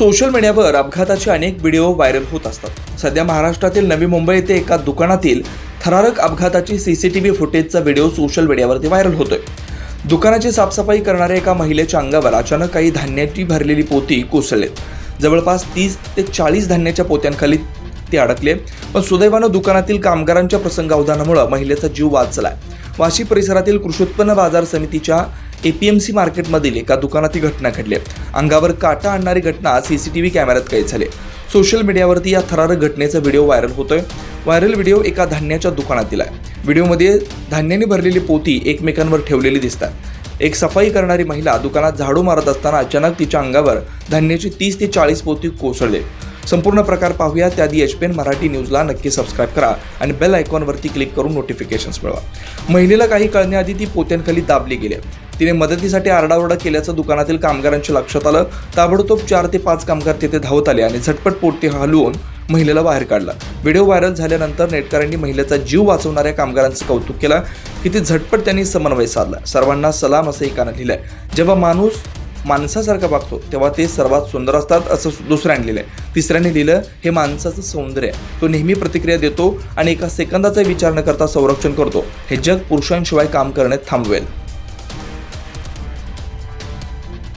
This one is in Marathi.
सोशल मीडियावर अपघाताचे अनेक व्हिडिओ व्हायरल होत असतात. सध्या महाराष्ट्रातील नवी मुंबई येथे एका दुकानातील थरारक अपघाताची सी सी टी व्ही फुटेजचा व्हिडिओ सोशल मीडियावरती व्हायरल होतोय. दुकानाची साफसफाई करणाऱ्या एका महिलेच्या अंगावर अचानक काही धान्याची भरलेली पोती कोसळलेत जवळपास तीस ते चाळीस धान्याच्या पोत्यांखाली ते अडकले पण सुदैवानं दुकानातील कामगारांच्या प्रसंगावधानामुळे महिलेचा जीव वाचलाय. वाशी परिसरातील कृषी उत्पन्न बाजार समितीच्या एपीएमसी मार्केटमधील एका दुकानात ही घटना घडली अंगावर काटा आणणारी घटना सीसीटीव्ही कॅमेऱ्यात कैद झाली सोशल मीडियावरती या थरारक घटनेचा व्हिडिओ व्हायरल होतोय. व्हायरल व्हिडिओ एका धान्याच्या दुकानातील आहे. व्हिडिओमध्ये धान्याने भरलेली पोती एकमेकांवर ठेवलेली दिसतात. एक सफाई करणारी महिला दुकानात झाडू मारत असताना अचानक तिच्या अंगावर धान्याची तीस ते चाळीस पोती कोसळले संपूर्ण प्रकार पाहूया. त्याआधी एच पी एन मराठी न्यूजला नक्की सबस्क्राईब करा आणि बेल आयकॉनवरती क्लिक करून नोटिफिकेशन्स मिळवा. महिलेला काही कळण्याआधी ती पोत्यांखाली दाबली गेली तिने मदतीसाठी आरडाओरडा केल्याचं दुकानातील कामगारांच्या लक्षात आलं. ताबडतोब चार ते पाच कामगार तिथे धावत आले आणि झटपट पोटी हलवून महिलेला बाहेर काढला. व्हिडिओ व्हायरल झाल्यानंतर नेटकऱ्यांनी महिलेचा जीव वाचवणाऱ्या कामगारांचं कौतुक केलं. किती झटपट त्यांनी समन्वय साधला. सर्वांना सलाम असं एकानं लिहिलंय. जेव्हा माणूस माणसासारखा वागतो तेव्हा ते सर्वात सुंदर असतात असं दुसऱ्याने लिहिलंय. तिसऱ्याने लिहिलं हे माणसाचं सौंदर्य तो नेहमी प्रतिक्रिया देतो आणि एका सेकंदाचा विचार न करता संरक्षण करतो. हे जग पुरुषांशिवाय काम करण्यात थांबवेल.